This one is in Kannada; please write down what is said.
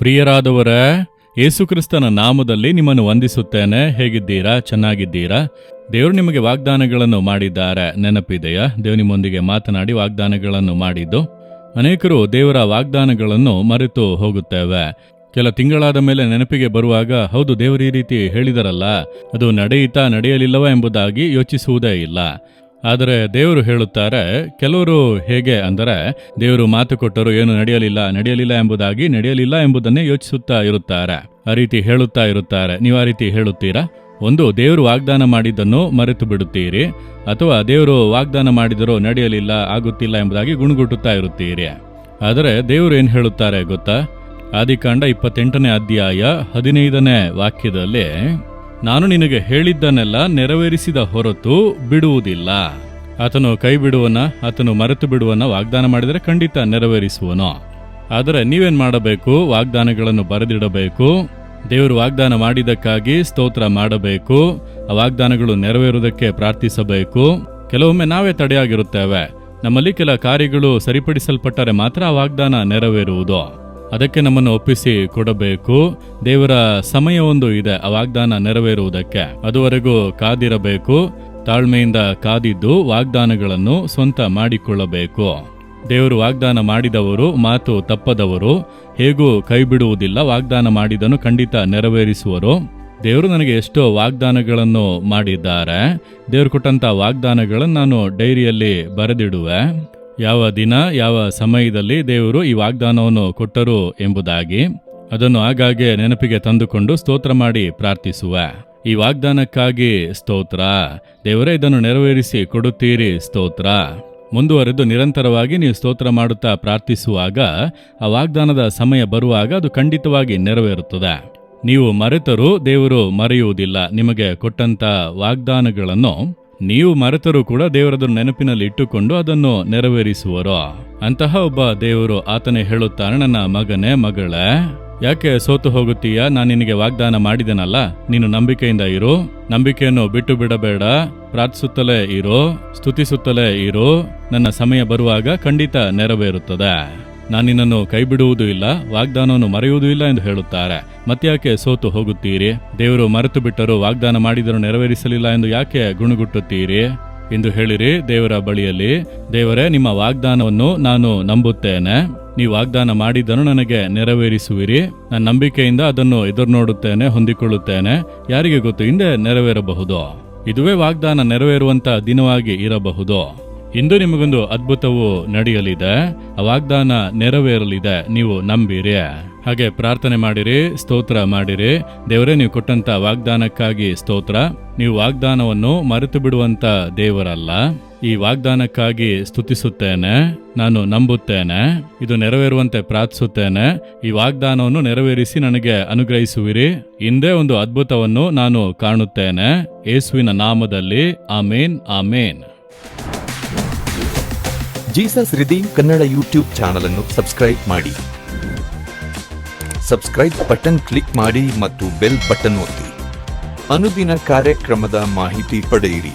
ಪ್ರಿಯರಾದವರ, ಯೇಸುಕ್ರಿಸ್ತನ ನಾಮದಲ್ಲಿ ನಿಮ್ಮನ್ನು ವಂದಿಸುತ್ತೇನೆ. ಹೇಗಿದ್ದೀರಾ? ಚೆನ್ನಾಗಿದ್ದೀರಾ? ದೇವರು ನಿಮಗೆ ವಾಗ್ದಾನಗಳನ್ನು ಮಾಡಿದ್ದಾರೆ. ನೆನಪಿದೆಯಾ? ದೇವ್ ನಿಮ್ಮೊಂದಿಗೆ ಮಾತನಾಡಿ ವಾಗ್ದಾನಗಳನ್ನು ಮಾಡಿದ್ದು. ಅನೇಕರು ದೇವರ ವಾಗ್ದಾನಗಳನ್ನು ಮರೆತು ಹೋಗುತ್ತೇವೆ. ಕೆಲ ತಿಂಗಳಾದ ಮೇಲೆ ನೆನಪಿಗೆ ಬರುವಾಗ, ಹೌದು, ದೇವರು ಈ ರೀತಿ ಹೇಳಿದರಲ್ಲ, ಅದು ನಡೆಯಿತಾ ನಡೆಯಲಿಲ್ಲವ ಎಂಬುದಾಗಿ ಯೋಚಿಸುವುದೇ ಇಲ್ಲ. ಆದರೆ ದೇವರು ಹೇಳುತ್ತಾರೆ, ಕೆಲವರು ಹೇಗೆ ಅಂದರೆ, ದೇವರು ಮಾತು ಕೊಟ್ಟರು ಏನು ನಡೆಯಲಿಲ್ಲ ನಡೆಯಲಿಲ್ಲ ಎಂಬುದಾಗಿ ನಡೆಯಲಿಲ್ಲ ಎಂಬುದನ್ನೇ ಯೋಚಿಸುತ್ತಾ ಇರುತ್ತಾರೆ. ಆ ರೀತಿ ಹೇಳುತ್ತಾ ಇರುತ್ತಾರೆ. ನೀವು ಆ ರೀತಿ ಹೇಳುತ್ತೀರಾ? ಒಂದು, ದೇವರು ವಾಗ್ದಾನ ಮಾಡಿದ್ದನ್ನು ಮರೆತು ಬಿಡುತ್ತೀರಿ, ಅಥವಾ ದೇವರು ವಾಗ್ದಾನ ಮಾಡಿದರೂ ನಡೆಯಲಿಲ್ಲ, ಆಗುತ್ತಿಲ್ಲ ಎಂಬುದಾಗಿ ಗುಣಗುಟ್ಟುತ್ತಾ ಇರುತ್ತೀರಿ. ಆದರೆ ದೇವರು ಏನು ಹೇಳುತ್ತಾರೆ ಗೊತ್ತಾ? ಆದಿಕಾಂಡ ಇಪ್ಪತ್ತೆಂಟನೇ ಅಧ್ಯಾಯ ಹದಿನೈದನೇ ವಾಕ್ಯದಲ್ಲಿ ನಾನು ನಿನಗೆ ಹೇಳಿದ್ದನ್ನೆಲ್ಲ ನೆರವೇರಿಸಿದ ಹೊರತು ಬಿಡುವುದಿಲ್ಲ. ಆತನು ಕೈ ಬಿಡುವನ ಆತನು ಮರೆತು ಬಿಡುವನ ವಾಗ್ದಾನ ಮಾಡಿದರೆ ಖಂಡಿತ ನೆರವೇರಿಸುವನು. ಆದರೆ ನೀವೇನು ಮಾಡಬೇಕು? ವಾಗ್ದಾನಗಳನ್ನು ಬರೆದಿಡಬೇಕು. ದೇವರು ವಾಗ್ದಾನ ಮಾಡಿದ್ದಕ್ಕಾಗಿ ಸ್ತೋತ್ರ ಮಾಡಬೇಕು. ಆ ವಾಗ್ದಾನಗಳು ನೆರವೇರುವುದಕ್ಕೆ ಪ್ರಾರ್ಥಿಸಬೇಕು. ಕೆಲವೊಮ್ಮೆ ನಾವೇ ತಡೆಯಾಗಿರುತ್ತೇವೆ. ನಮ್ಮಲ್ಲಿ ಕೆಲ ಕಾರ್ಯಗಳು ಸರಿಪಡಿಸಲ್ಪಟ್ಟರೆ ಮಾತ್ರ ಆ ವಾಗ್ದಾನ ನೆರವೇರುವುದು. ಅದಕ್ಕೆ ನಮ್ಮನ್ನು ಒಪ್ಪಿಸಿ ಕೊಡಬೇಕು. ದೇವರ ಸಮಯ ಒಂದು ಇದೆ, ಆ ವಾಗ್ದಾನ ನೆರವೇರುವುದಕ್ಕೆ. ಅದುವರೆಗೂ ಕಾದಿರಬೇಕು. ತಾಳ್ಮೆಯಿಂದ ಕಾದಿದ್ದು ವಾಗ್ದಾನಗಳನ್ನು ಸ್ವಂತ ಮಾಡಿಕೊಳ್ಳಬೇಕು. ದೇವರು ವಾಗ್ದಾನ ಮಾಡಿದವರು, ಮಾತು ತಪ್ಪದವರು, ಹೇಗೂ ಕೈ ಬಿಡುವುದಿಲ್ಲ ವಾಗ್ದಾನ ಮಾಡಿದನು ಖಂಡಿತ ನೆರವೇರಿಸುವರು. ದೇವರು ನನಗೆ ಎಷ್ಟೋ ವಾಗ್ದಾನಗಳನ್ನು ಮಾಡಿದ್ದಾರೆ. ದೇವರು ಕೊಟ್ಟಂತ ವಾಗ್ದಾನಗಳನ್ನು ನಾನು ಡೈರಿಯಲ್ಲಿ ಬರೆದಿಡುವೆ. ಯಾವ ದಿನ, ಯಾವ ಸಮಯದಲ್ಲಿ ದೇವರು ಈ ವಾಗ್ದಾನವನ್ನು ಕೊಟ್ಟರು ಎಂಬುದಾಗಿ, ಅದನ್ನು ಆಗಾಗ್ಗೆ ನೆನಪಿಗೆ ತಂದುಕೊಂಡು ಸ್ತೋತ್ರ ಮಾಡಿ ಪ್ರಾರ್ಥಿಸುವ. ಈ ವಾಗ್ದಾನಕ್ಕಾಗಿ ಸ್ತೋತ್ರ. ದೇವರೇ, ಇದನ್ನು ನೆರವೇರಿಸಿ ಕೊಡುತ್ತೀರಿ, ಸ್ತೋತ್ರ. ಮುಂದುವರೆದು ನಿರಂತರವಾಗಿ ನೀವು ಸ್ತೋತ್ರ ಮಾಡುತ್ತಾ ಪ್ರಾರ್ಥಿಸುವಾಗ, ಆ ವಾಗ್ದಾನದ ಸಮಯ ಬರುವಾಗ ಅದು ಖಂಡಿತವಾಗಿ ನೆರವೇರುತ್ತದೆ. ನೀವು ಮರೆತರೂ ದೇವರು ಮರೆಯುವುದಿಲ್ಲ. ನಿಮಗೆ ಕೊಟ್ಟಂತ ವಾಗ್ದಾನಗಳನ್ನು ನೀವು ಮರೆತರೂ ಕೂಡ ದೇವರದ ನೆನಪಿನಲ್ಲಿ ಇಟ್ಟುಕೊಂಡು ಅದನ್ನು ನೆರವೇರಿಸುವರು. ಅಂತಹ ಒಬ್ಬ ದೇವರು ಆತನೇ ಹೇಳುತ್ತಾನೆ, ನನ್ನ ಮಗನೇ ಮಗಳೇ. ಯಾಕೆ ಸೋತು ಹೋಗುತ್ತೀಯಾ? ನಾನು ನಿನಗೆ ವಾಗ್ದಾನ ಮಾಡಿದೆನಲ್ಲ, ನೀನು ನಂಬಿಕೆಯಿಂದ ಇರು. ನಂಬಿಕೆಯನ್ನು ಬಿಟ್ಟು ಬಿಡಬೇಡ, ಪ್ರಾರ್ಥಿಸುತ್ತಲೇ ಇರು, ಸ್ತುತಿಸುತ್ತಲೇ ಇರು. ನನ್ನ ಸಮಯ ಬರುವಾಗ ಖಂಡಿತ ನೆರವೇರುತ್ತದೆ. ನಾನು ನಿನ್ನನ್ನು ಕೈಬಿಡುವುದೂ ಇಲ್ಲ, ವಾಗ್ದಾನವನ್ನು ಮರೆಯುವುದೂ ಇಲ್ಲ ಎಂದು ಹೇಳುತ್ತಾರೆ. ಮತ್ತ್ಯಾಕೆ ಸೋತು ಹೋಗುತ್ತೀರಿ? ದೇವರು ಮರೆತು ಬಿಟ್ಟರು ವಾಗ್ದಾನ ಮಾಡಿದರೂ ನೆರವೇರಿಸಲಿಲ್ಲ ಎಂದು ಯಾಕೆ ಗುಣಗುಟ್ಟುತ್ತೀರಿ? ಎಂದು ಹೇಳಿರಿ, ದೇವರ ಬಳಿಯಲ್ಲಿ, ದೇವರೇ, ನಿಮ್ಮ ವಾಗ್ದಾನವನ್ನು ನಾನು ನಂಬುತ್ತೇನೆ. ನೀವು ವಾಗ್ದಾನ ಮಾಡಿದ್ದನ್ನು ನನಗೆ ನೆರವೇರಿಸುವಿರಿ. ನನ್ನ ನಂಬಿಕೆಯಿಂದ ಅದನ್ನು ಎದುರು ನೋಡುತ್ತೇನೆ ಹೊಂದಿಕೊಳ್ಳುತ್ತೇನೆ. ಯಾರಿಗೆ ಗೊತ್ತು, ಹಿಂದೆ ನೆರವೇರಬಹುದು. ಇದುವೇ ವಾಗ್ದಾನ ನೆರವೇರುವಂತ ದಿನವಾಗಿ ಇರಬಹುದು. ಇಂದು ನಿಮಗೊಂದು ಅದ್ಭುತವು ನಡೆಯಲಿದೆ. ಆ ವಾಗ್ದಾನ ನೆರವೇರಲಿದೆ. ನೀವು ನಂಬಿರಿ. ಹಾಗೆ ಪ್ರಾರ್ಥನೆ ಮಾಡಿರಿ, ಸ್ತೋತ್ರ ಮಾಡಿರಿ. ದೇವರೇ, ನೀವು ಕೊಟ್ಟಂತ ವಾಗ್ದಾನಕ್ಕಾಗಿ ಸ್ತೋತ್ರ. ನೀವು ವಾಗ್ದಾನವನ್ನು ಮರೆತು ಬಿಡುವಂತ ದೇವರಲ್ಲ. ಈ ವಾಗ್ದಾನಕ್ಕಾಗಿ ಸ್ತುತಿಸುತ್ತೇನೆ, ನಾನು ನಂಬುತ್ತೇನೆ, ಇದು ನೆರವೇರುವಂತೆ ಪ್ರಾರ್ಥಿಸುತ್ತೇನೆ. ಈ ವಾಗ್ದಾನವನ್ನು ನೆರವೇರಿಸಿ ನನಗೆ ಅನುಗ್ರಹಿಸುವಿರಿ. ಹಿಂದೆ ಒಂದು ಅದ್ಭುತವನ್ನು ನಾನು ಕಾಣುತ್ತೇನೆ. ಯೇಸುವಿನ ನಾಮದಲ್ಲಿ, amen amen. Jesus redeem Kannada YouTube channel ಅನ್ನು ಸಬ್ಸ್ಕ್ರೈಬ್ ಮಾಡಿ. ಸಬ್ಸ್ಕ್ರೈಬ್ ಬಟನ್ ಕ್ಲಿಕ್ ಮಾಡಿ ಮತ್ತು ಬೆಲ್ ಬಟನ್ ಒತ್ತಿ. ಅನುದಿನ ಕಾರ್ಯಕ್ರಮದ ಮಾಹಿತಿ ಪಡೆಯಿರಿ.